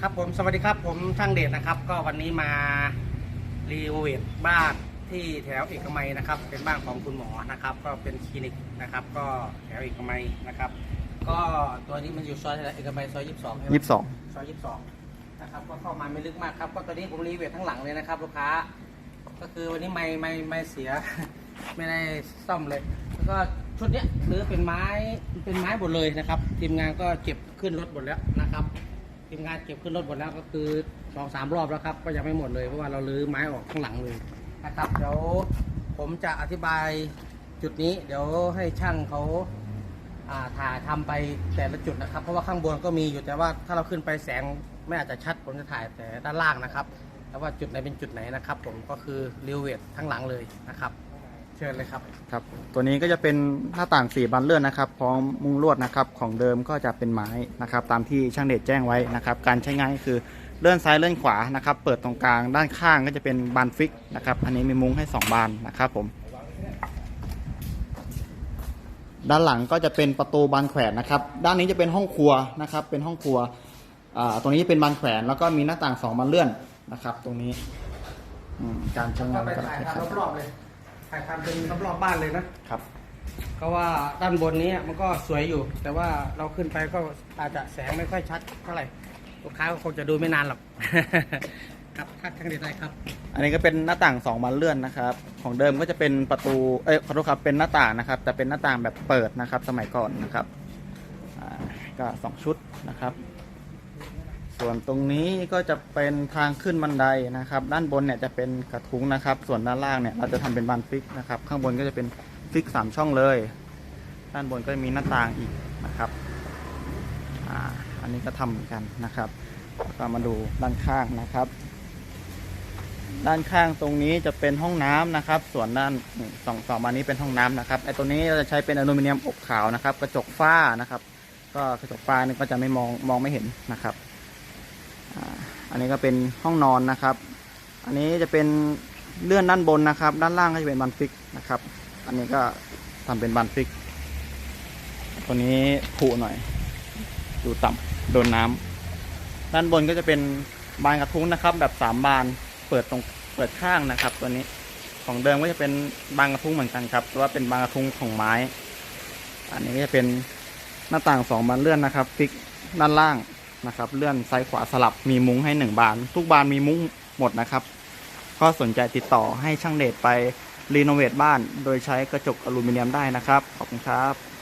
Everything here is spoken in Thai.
ครับผมสวัสดีครับผมช่างเดชนะครับ ก็วันนี้มารีโนเวทบ้านที่แถวเอกมัยนะครับ เป็นบ้านของคุณหมอนะครับ ก็เป็นคลินิกนะครับ ก็แถวเอกมัยนะครับ ก็ตัวนี้มันอยู่ซอยอะไรเอกมัยซอยยี่สิบสองยี่สิบสองซอยยี่สิบสองนะครับก็เข้ามาไม่ลึกมากครับก็ตอนนี้ผมรีโนเวททั้งหลังเลยนะครับ ลูกค้า ก็คือวันนี้ไม่ไม่ไม่เสีย ไม่ได้ซ่อมเลยแล้วก็ชุดเนี้ยหรือเป็นไม้เป็นไม้หมดเลยนะครับ ทีมงานก็เก็บขึ้นรถหมดแล้วนะครับ ทีมงานเก็บขึ้นรถหมดแล้วก็คือสองสามรอบแล้วครับ ก็ยังไม่หมดเลยเพราะว่าเราลื้อไม้ออกข้างหลังเลยนะครับเดี๋ยวผมจะอธิบายจุดนี้ เดี๋ยวให้ช่างเขาอ่าถ่ายทำไปแต่ละจุดนะครับ เพราะว่าข้างบนก็มีอยู่แต่ว่าถ้าเราขึ้นไปแสงไม่อาจจะชัดผมจะถ่ายแต่ด้านล่างนะครับ แล้วว่าจุดไหนเป็นจุดไหนนะครับ ผมก็คือรีเวททั้งหลังเลยนะครับ เชิญเลยครับ ครับ ตัวนี้ก็จะเป็นหน้าต่างสี่บานเลื่อนนะครับ พร้อมมุงลวดนะครับ ของเดิมก็จะเป็นไม้นะครับ ตามที่ช่างเดชแจ้งไว้นะครับ การใช้งานก็คือเลื่อนซ้ายเลื่อนขวานะครับ เปิดตรงกลางด้านข้างก็จะเป็นบานฟิกนะครับ อันนี้มีมุ้งให้สองบานนะครับผม ด้านหลังก็จะเป็นประตูบานแขวนนะครับ ด้านนี้จะเป็นห้องครัวนะครับ เป็นห้องครัว อ่า ตรงนี้จะเป็นบานแขวน แล้วก็มีหน้าต่างสองบานเลื่อนนะครับ ตรงนี้ อืม การใช้งาก็นไปก็ถ่ายคล้ายทำรอบๆเลย ถ่ายทำเป็นรอบๆบ้านเลยนะๆครับ ก็ว่าด้านบนนี้มันก็สวยอยู่ แต่ว่าเราขึ้นไปก็อาจจะแสงไม่ค่อยชัดเท่าไหร่ลูกค้าก็คงจะดูไม่นานหรอก ครับคัดทั้งเด็ดได้ครับ อันนี้ก็เป็นหน้าต่างสองบานเลื่อนนะครับ ของเดิมก็จะเป็นประตู เอ้ยขอโทษครับ เป็นหน้าต่างนะครับ แต่เป็นหน้าต่างแบบเปิดนะครับ สมัยก่อนนะครับอ่าก็สองชุดนะครับ ส่วนตรงนี้ก็จะเป็นทางขึ้นบันไดนะครับ ด้านบนเนี่ยจะเป็นกระทุ้งนะครับ ส่วนด้านล่างเนี่ยเราจะทำเป็นบานฟิกนะครับ ข้างบนก็จะเป็นฟิกสามช่องเลย ด้านบนก็จะมีหน้าต่างอีกนะครับอ่าอันนี้ก็ทำเหมือนกันนะครับก็มาดูด้านข้างนะครับ ด้านข้างตรงนี้จะเป็นห้องน้ำนะครับ ส่วนด้านสองสองบานนี้เป็นห้องน้ำนะครับไอตัวนี้เราจะใช้เป็นอลูมิเนียมอบขาวนะครับ กระจกฝ้านะครับ ก็กระจกฝ้านี่ก็จะไม่มองมองไม่เห็นนะครับ นนี้ก็เป็นห้องนอนนะครับ อันนี้จะเป็นเลื่อนด้านบนนะครับ ด้านล่างก็จะเป็นบันฟิกนะครับ อันนี้ก็ทำเป็นบันฟิก ตัวนี้ผุหน่อย ดูต่ำโดนน้ำด้านบนก็จะเป็นบานกระทุ้งนะครับ แบบสามบานเปิดตรงเปิดข้างนะครับ ตัวนี้ของเดิมก็จะเป็นบางกระทุ้งเหมือนกันครับแต่ว่าเป็นบางกระทุ้งของไม้ อันนี้ก็จะเป็นหน้าต่างสองบานเลื่อนนะครับฟิกด้านล่าง นะครับเลื่อนซ้ายขวาสลับมีมุ้งให้หนึ่งบาน ทุกบานมีมุ้งหมดนะครับ ก็สนใจติดต่อให้ช่างเดชไปรีโนเวทบ้าน โดยใช้กระจกอลูมิเนียมได้นะครับ ขอบคุณครับ